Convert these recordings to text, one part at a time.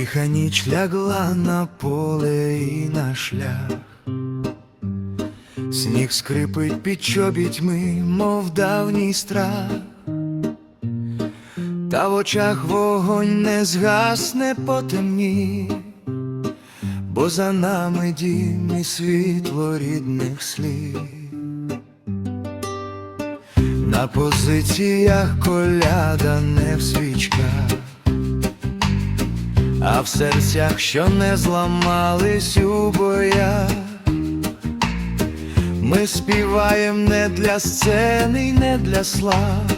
Тиха ніч лягла на поле і на шлях, сніг скрипить під чобітьми, мов давній страх, та в очах вогонь не згасне потемні, бо за нами дім і світло рідних слів. На позиціях коляда не в свічках, а в серцях, що не зламались у боях. Ми співаєм не для сцени й не для слав,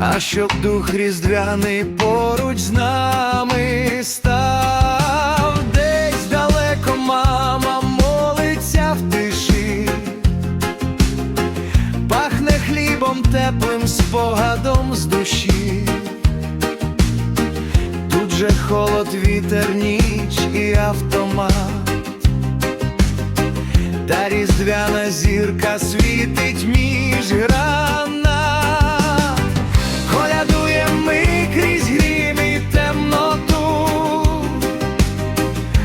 а щоб дух різдвяний поруч з нами став, десь далеко мама молиться в тиші. Пахне хлібом теплим спогадом з душі. Тут холод, вітер, ніч і автомат. Та різдвяна зірка світить між грана, Колядуєм ми крізь грім і темноту.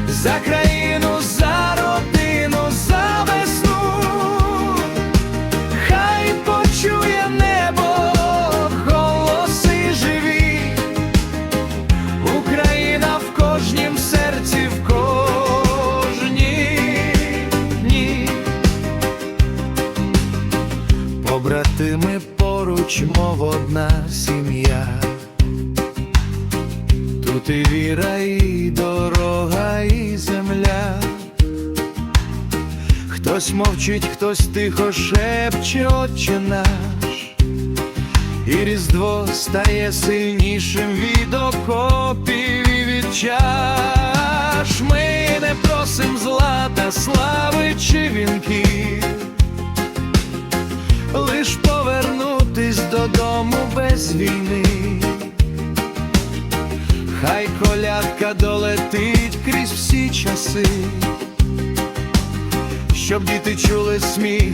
За країну, поруч, мов одна сім'я. Тут і віра, і дорога, і земля. Хтось мовчить, хтось тихо шепче, отче наш, і різдво стає сильнішим від окопів і від чаш. Ми не просим злата, слави чи вінків, додому без війни. Хай колядка долетить крізь всі часи щоб діти чули сміх,